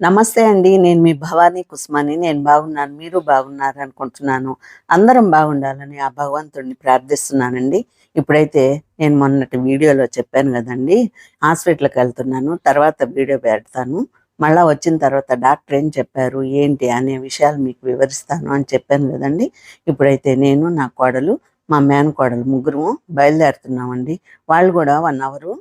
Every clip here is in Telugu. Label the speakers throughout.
Speaker 1: నమస్తే అండి నేను మీ భవానీ కుస్మాని నేను బాగున్నాను మీరు బాగున్నారు అనుకుంటున్నాను. అందరం బాగుండాలని ఆ భగవంతుడిని ప్రార్థిస్తున్నానండి. ఇప్పుడైతే నేను మొన్నటి వీడియోలో చెప్పాను కదండి హాస్పిటల్కి వెళ్తున్నాను తర్వాత వీడియో పెడతాను మళ్ళా వచ్చిన తర్వాత డాక్టర్ ఏం చెప్పారు ఏంటి అనే విషయాలు మీకు వివరిస్తాను అని చెప్పాను కదండి. ఇప్పుడైతే నేను నా కోడలు మా మేన కోడలు ముగ్గురు బయలుదేరుతున్నామండి. వాళ్ళు కూడా వన్ అవరు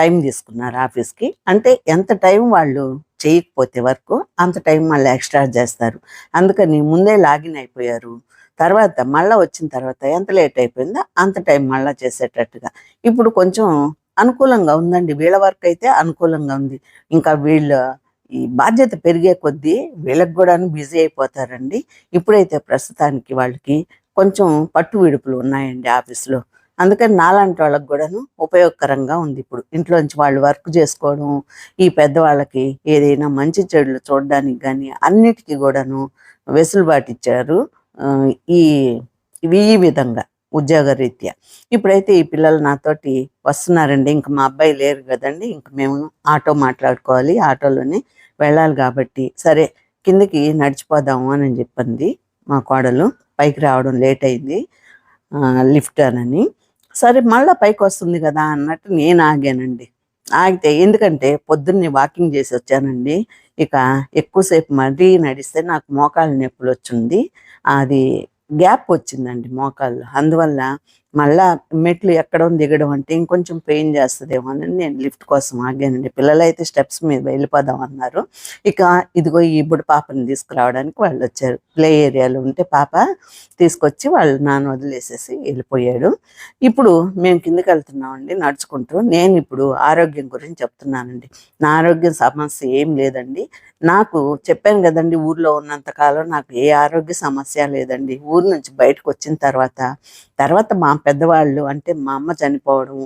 Speaker 1: టైం తీసుకున్నారు ఆఫీస్కి. అంటే ఎంత టైం వాళ్ళు చేయకపోతే వరకు అంత టైం మళ్ళీ ఎక్స్ట్రా చేస్తారు. అందుకని ముందే లాగిన్ అయిపోయారు. తర్వాత మళ్ళీ వచ్చిన తర్వాత ఎంత లేట్ అయిపోయిందో అంత టైం మళ్ళీ చేసేటట్టుగా. ఇప్పుడు కొంచెం అనుకూలంగా ఉందండి. వీళ్ళ వర్క్ అయితే అనుకూలంగా ఉంది. ఇంకా వీళ్ళ ఈ బాధ్యత పెరిగే కొద్దీ వీళ్ళకి కూడా బిజీ అయిపోతారండి. ఇప్పుడైతే ప్రస్తుతానికి వాళ్ళకి కొంచెం పట్టు విడుపులు ఉన్నాయండి ఆఫీస్లో. అందుకని నాలాంటి వాళ్ళకి కూడాను ఉపయోగకరంగా ఉంది ఇప్పుడు. ఇంట్లోంచి వాళ్ళు వర్క్ చేసుకోవడం ఈ పెద్దవాళ్ళకి ఏదైనా మంచి చెడులు చూడడానికి కానీ అన్నిటికీ కూడాను వెసులుబాటు ఇచ్చారు ఈ ఈ విధంగా ఉద్యోగ రీత్యా ఇప్పుడైతే ఈ పిల్లలు నాతోటి వస్తున్నారండి. ఇంకా మా అబ్బాయి లేరు కదండి. ఇంక మేము ఆటో మాట్లాడుకోవాలి. ఆటోలోనే వెళ్ళాలి కాబట్టి సరే కిందకి నడిచిపోదాము అని చెప్పింది మా కోడలు. పైకి రావడం లేట్ అయింది. లిఫ్ట్ అని సరే మళ్ళీ పైకి వస్తుంది కదా అన్నట్టు నేను ఆగానండి. ఆగితే ఎందుకంటే పొద్దున్నే వాకింగ్ చేసి వచ్చానండి. ఇక ఎక్కువసేపు మరీ నడిస్తే నాకు మోకాలు నొప్పులు వచ్చింది అది గ్యాప్ వచ్చిందండి మోకాళ్ళు అందువల్ల మళ్ళా మెట్లు ఎక్కడం దిగడం అంటే ఇంకొంచెం పెయిన్ చేస్తుందేమో అని నేను లిఫ్ట్ కోసం ఆగానండి. పిల్లలు అయితే స్టెప్స్ మీద వెళ్ళిపోదాం అన్నారు. ఇక ఇదిగో ఈ బుడి పాపని తీసుకురావడానికి వాళ్ళు వచ్చారు. ప్లే ఏరియాలో ఉంటే పాప తీసుకొచ్చి వాళ్ళు నాన్న వదిలేసేసి వెళ్ళిపోయాడు. ఇప్పుడు మేము కిందకి వెళ్తున్నామండి నడుచుకుంటూ. నేను ఇప్పుడు ఆరోగ్యం గురించి చెప్తున్నానండి. నా ఆరోగ్యం సమస్య ఏం లేదండి. నాకు చెప్పాను కదండి ఊర్లో ఉన్నంత కాలం నాకు ఏ ఆరోగ్య సమస్య లేదండి. ఊరు నుంచి బయటకు వచ్చిన తర్వాత తర్వాత మా పెద్దవాళ్ళు అంటే మా అమ్మ చనిపోవడం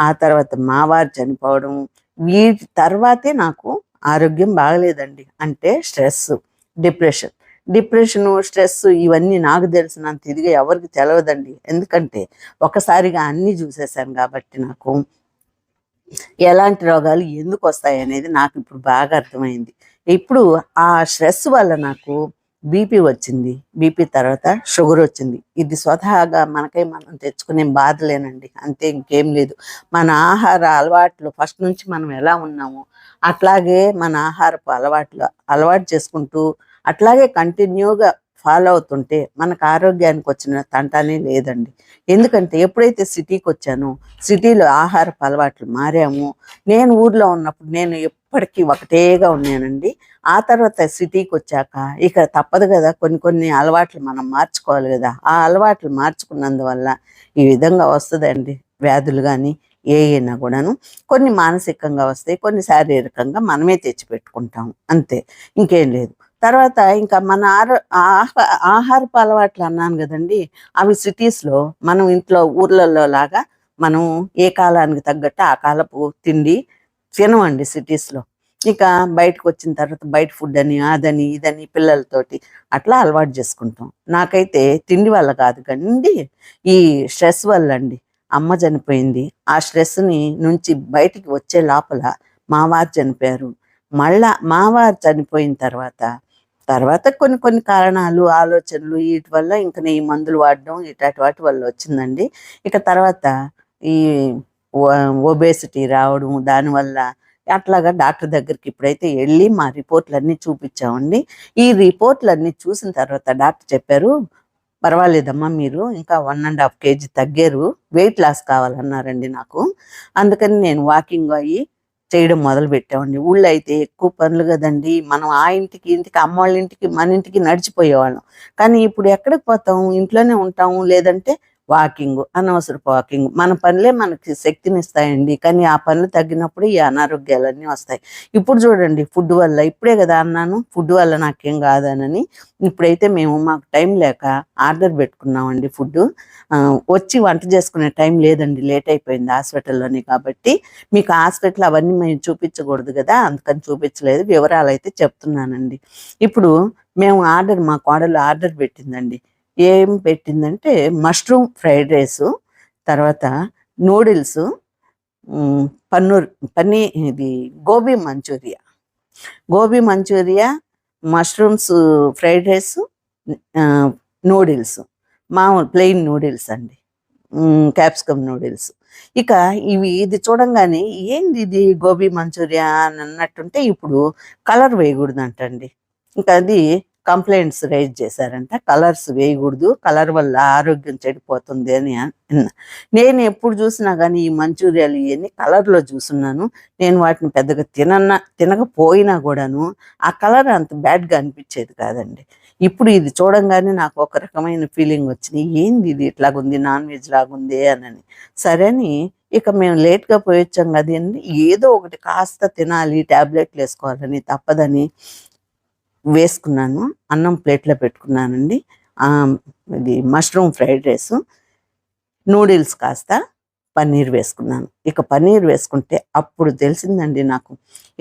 Speaker 1: ఆ తర్వాత మా వారు చనిపోవడం వీటి తర్వాతే నాకు ఆరోగ్యం బాగలేదండి. అంటే స్ట్రెస్ డిప్రెషన్. డిప్రెషన్ స్ట్రెస్ ఇవన్నీ నాకు తెలిసినంత ఇదిగా ఎవరికి తెలవదండి. ఎందుకంటే ఒకసారిగా అన్నీ చూసేసాను కాబట్టి నాకు ఎలాంటి రోగాలు ఎందుకు వస్తాయి అనేది నాకు ఇప్పుడు బాగా అర్థమైంది. ఇప్పుడు ఆ స్ట్రెస్ వల్ల నాకు బీపీ వచ్చింది బీపీ తర్వాత షుగర్ వచ్చింది. ఇది స్వతహాగా మనకై మనం తెచ్చుకునే బాధలేనండి. అంతే ఇంకేం లేదు. మన ఆహార అలవాట్లు ఫస్ట్ నుంచి మనం ఎలా ఉన్నామో అట్లాగే మన ఆహారపు అలవాట్లు అలవాటు చేసుకుంటూ అట్లాగే కంటిన్యూగా ఫాలో అవుతుంటే మనకు ఆరోగ్యానికి వచ్చిన తంటానే లేదండి. ఎందుకంటే ఎప్పుడైతే సిటీకి వచ్చానో సిటీలో ఆహారపు అలవాట్లు మారాము నేను ఊర్లో ఉన్నప్పుడు నేను ఎప్పటికీ ఒకటేగా ఉన్నానండి. ఆ తర్వాత సిటీకి వచ్చాక ఇక తప్పదు కదా కొన్ని కొన్ని అలవాట్లు మనం మార్చుకోవాలి కదా. ఆ అలవాట్లు మార్చుకున్నందువల్ల ఈ విధంగా వస్తుందండి వ్యాధులు కానీ ఏ అయినా కూడాను. కొన్ని మానసికంగా వస్తాయి కొన్ని శారీరకంగా మనమే తెచ్చిపెట్టుకుంటాము. అంతే ఇంకేం లేదు. తర్వాత ఇంకా మన ఆరో ఆహారపు అలవాట్లు అన్నాను కదండి. అవి సిటీస్లో మనం ఇంట్లో ఊర్లలో లాగా మనం ఏ కాలానికి తగ్గట్టు ఆ కాలపు తిండి తినమండి సిటీస్లో ఇక బయటకు వచ్చిన తర్వాత బయట ఫుడ్ అని అదని ఇదని పిల్లలతోటి అట్లా అలవాటు చేసుకుంటాం. నాకైతే తిండి వల్ల కాదు కండి ఈ స్ట్రెస్ వల్ల అండి అమ్మ చనిపోయింది. ఆ స్ట్రెస్ని నుంచి బయటికి వచ్చే లోపల మావారు చనిపోయారు. మళ్ళా మా వారు చనిపోయిన తర్వాత తర్వాత కొన్ని కొన్ని కారణాలు ఆలోచనలు వీటి వల్ల ఇంకా ఈ మందులు వాడడం ఇట్లాంటి వాటి వల్ల వచ్చిందండి. ఇక తర్వాత ఈ ఒబేసిటీ రావడం దానివల్ల అట్లాగా డాక్టర్ దగ్గరికి ఇప్పుడైతే వెళ్ళి మా రిపోర్ట్లన్నీ చూపించామండి. ఈ రిపోర్ట్లన్నీ చూసిన తర్వాత డాక్టర్ చెప్పారు పర్వాలేదమ్మా మీరు ఇంకా వన్ అండ్ హాఫ్ కేజీ తగ్గారు వెయిట్ లాస్ కావాలన్నారండి నాకు. అందుకని నేను వాకింగ్ అయ్యి చేయడం మొదలు పెట్టామండి ఊళ్ళో అయితే ఎక్కువ పనులు కదండి మనం ఆ ఇంటికి ఇంటికి అమ్మ వాళ్ళ ఇంటికి మన ఇంటికి నడిచిపోయేవాళ్ళం. కానీ ఇప్పుడు ఎక్కడికి పోతాం? ఇంట్లోనే ఉంటాము లేదంటే వాకింగ్ అనవసరపు వాకింగ్. మన పనులే మనకి శక్తిని ఇస్తాయండి కానీ ఆ పనులు తగ్గినప్పుడు ఈ అనారోగ్యాలన్నీ వస్తాయి. ఇప్పుడు చూడండి ఫుడ్ వల్ల ఇప్పుడే కదా అన్నాను. ఫుడ్ వల్ల నాకేం కాదనని ఇప్పుడైతే మేము మాకు టైం లేక ఆర్డర్ పెట్టుకున్నామండి ఫుడ్ వచ్చి వంట చేసుకునే టైం లేదండి. లేట్ అయిపోయింది హాస్పిటల్లోనే కాబట్టి. మీకు హాస్పిటల్ అవన్నీ మేము చూపించకూడదు కదా. అందుకని చూపించలేదు. వివరాలు అయితే చెప్తున్నానండి. ఇప్పుడు మేము ఆర్డర్ మా కోడలు ఆర్డర్ పెట్టిందండి. ఏం పెట్టిందంటే మష్రూమ్ ఫ్రైడ్ రైస్ తర్వాత నూడిల్స్ పన్నూర్ పన్నీ ఇది gobi manchurian. Gobi manchurian mushrooms fried rice noodles. మామూలు ప్లెయిన్ నూడిల్స్ అండి. Capsicum noodles. ఇక ఇవి ఇది చూడంగానే ఏంది ఇది గోబీ మంచూరియా అని అన్నట్టుంటే ఇప్పుడు కలర్ వేయకూడదు అంటండి ఇంకా అది కంప్లైంట్స్ రైజ్ చేశారంట. కలర్స్ వేయకూడదు. కలర్ వల్ల ఆరోగ్యం చెడిపోతుంది అని నేను ఎప్పుడు చూసినా కానీ ఈ మంచూరియాలు ఇవన్నీ కలర్లో చూస్తున్నాను నేను వాటిని పెద్దగా తినన్నా తినకపోయినా కూడాను ఆ కలర్ అంత బ్యాడ్గా అనిపించేది కాదండి. ఇప్పుడు ఇది చూడంగానే నాకు ఒక రకమైన ఫీలింగ్ వచ్చింది. ఏంది ఇది ఇట్లాగుంది నాన్ వెజ్ లాగుంది అని సరే అని ఇక మేము లేట్గా పోయొచ్చాం కదండి. ఏదో ఒకటి కాస్త తినాలి ట్యాబ్లెట్లు వేసుకోవాలని తప్పదని వేసుకున్నాను. అన్నం ప్లేట్లో పెట్టుకున్నానండి. ఇది మష్రూమ్ ఫ్రైడ్ రైస్. నూడిల్స్ కాస్త పన్నీర్ వేసుకున్నాను. ఇక పన్నీర్ వేసుకుంటే అప్పుడు తెలిసిందండి నాకు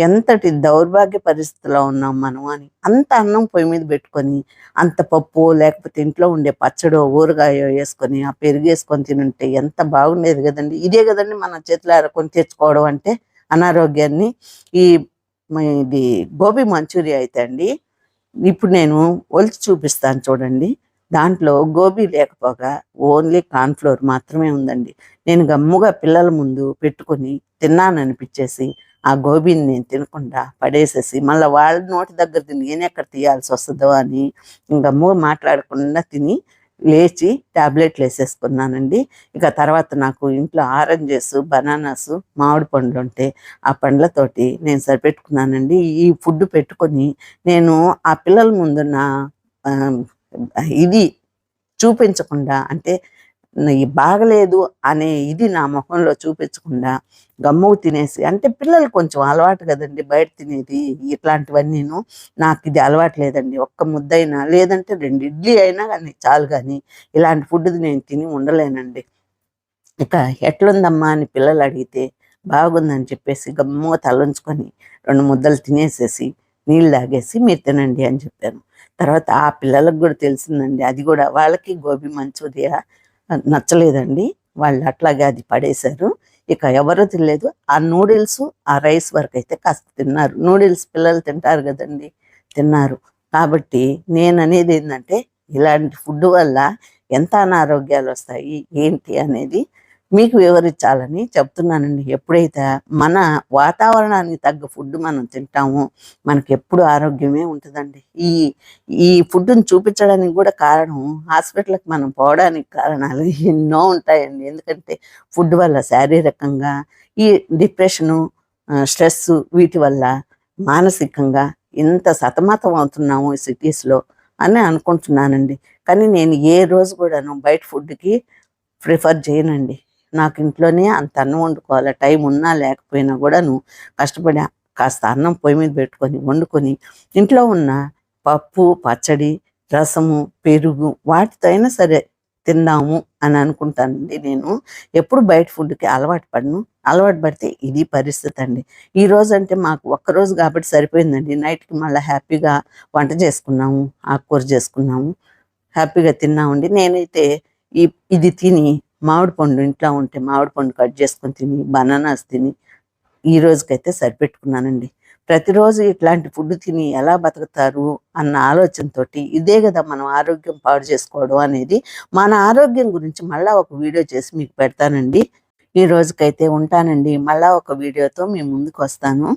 Speaker 1: ఎంతటి దౌర్భాగ్య పరిస్థితిలో ఉన్నాం మనం అని. అంత అన్నం పొయ్యి మీద పెట్టుకొని అంత పప్పు లేకపోతే ఇంట్లో ఉండే పచ్చడో ఊరగాయో వేసుకొని ఆ పెరుగు వేసుకొని తినుంటే ఎంత బాగుండేది కదండి. ఇదే కదండి మన చేతులు కొని తెచ్చుకోవడం అంటే అనారోగ్యాన్ని. ఈ ఇది గోబీ మంచూరియా అయితే అండి ఇప్పుడు నేను ఒలిచి చూపిస్తాను చూడండి. దాంట్లో గోబీ లేకపోగా ఓన్లీ కార్న్ఫ్లోర్ మాత్రమే ఉందండి. నేను గమ్ముగా పిల్లల ముందు పెట్టుకొని తిన్నాననిపించేసి ఆ గోబీని నేను తినకుండా పడేసేసి మళ్ళీ వాళ్ళ నోటి దగ్గర తిని నేను ఎక్కడ తీయాల్సి వస్తుందో అని గమ్ముగా మాట్లాడకుండా తిని లేచి టాబ్లెట్లు వేసేసుకున్నానండి ఇక తర్వాత నాకు ఇంట్లో ఆరెంజెస్ బనానాస్ మామిడి పండ్లు ఉంటే ఆ పండ్లతోటి నేను సరిపెట్టుకున్నానండి. ఈ ఫుడ్ పెట్టుకొని నేను ఆ పిల్లల ముందు నా ఇది చూపించకుండా అంటే బాగలేదు అనే ఇది నా ముఖంలో చూపించకుండా గమ్ముకు తినేసి అంటే పిల్లలు కొంచెం అలవాటు కదండి బయట తినేది ఇట్లాంటివన్నీను. నాకు ఇది అలవాటు లేదండి. ఒక్క ముద్దైనా లేదంటే రెండు ఇడ్లీ అయినా కానీ చాలు కానీ ఇలాంటి ఫుడ్ నేను తిని ఉండలేనండి. ఇక ఎట్లుందమ్మా అని పిల్లలు అడిగితే బాగుందని చెప్పేసి గమ్ముగా తలంచుకొని రెండు ముద్దలు తినేసేసి నీళ్ళు తాగేసి మీరు తినండి అని చెప్పాను. తర్వాత ఆ పిల్లలకు కూడా తెలిసిందండి. అది కూడా వాళ్ళకి గోబీ మంచూరియా నచ్చలేదండి. వాళ్ళు అట్లాగే అది పడేశారు. ఇక ఎవరు తినలేదు ఆ నూడిల్స్ ఆ రైస్ వరకు అయితే కాస్త తిన్నారు. నూడిల్స్ పిల్లలు తింటారు కదండి. తిన్నారు. కాబట్టి నేను అనేది ఏంటంటే ఇలాంటి ఫుడ్ వల్ల ఎంత అనారోగ్యాలు వస్తాయి ఏంటి అనేది మీకు వివరించాలని చెప్తున్నానండి. ఎప్పుడైతే మన వాతావరణానికి తగ్గ ఫుడ్ మనం తింటామో మనకి ఎప్పుడు ఆరోగ్యమే ఉంటుందండి. ఈ ఈ ఫుడ్ని చూపించడానికి కూడా కారణం హాస్పిటల్కి మనం పోవడానికి కారణాలు ఎన్నో ఉంటాయండి. ఎందుకంటే ఫుడ్ వల్ల శారీరకంగా ఈ డిప్రెషను స్ట్రెస్ వీటి వల్ల మానసికంగా ఇంత సతమతం అవుతున్నాము ఈ సిటీస్లో అని అనుకుంటున్నానండి. కానీ నేను ఏ రోజు కూడాను బయట ఫుడ్కి ప్రిఫర్ చేయనండి. నాకు ఇంట్లోనే అంత అన్నం వండుకోవాలి టైం ఉన్నా లేకపోయినా కూడాను కష్టపడి కాస్త అన్నం పొయ్యి మీద పెట్టుకొని వండుకొని ఇంట్లో ఉన్న పప్పు పచ్చడి రసము పెరుగు వాటితో అయినా సరే తిందాము అని అనుకుంటానండి నేను. ఎప్పుడు బయట ఫుడ్కి అలవాటు పడను. అలవాటు పడితే ఇది పరిస్థితి అండి. ఈ రోజు అంటే మాకు ఒక్క రోజు కాబట్టి సరిపోయిందండి. నైట్కి మళ్ళీ హ్యాపీగా వంట చేసుకున్నాము ఆకుకూర చేసుకున్నాము హ్యాపీగా తిన్నామండి. నేనైతే ఈ ఇది తిని మామిడి పండు ఇంట్లో ఉంటే మామిడి పండు కట్ చేసుకొని తిని బనానాస్ తిని ఈ రోజుకైతే సరిపెట్టుకున్నానండి. ప్రతిరోజు ఇట్లాంటి ఫుడ్ తిని ఎలా బతుకుతారు అన్న ఆలోచనతోటి ఇదే కదా మనం ఆరోగ్యం పాడు చేసుకోవడం అనేది. మన ఆరోగ్యం గురించి మళ్ళీ ఒక వీడియో చేసి మీకు పెడతానండి. ఈ రోజుకైతే ఉంటానండి. మళ్ళీ ఒక వీడియోతో మీ ముందుకు వస్తాను.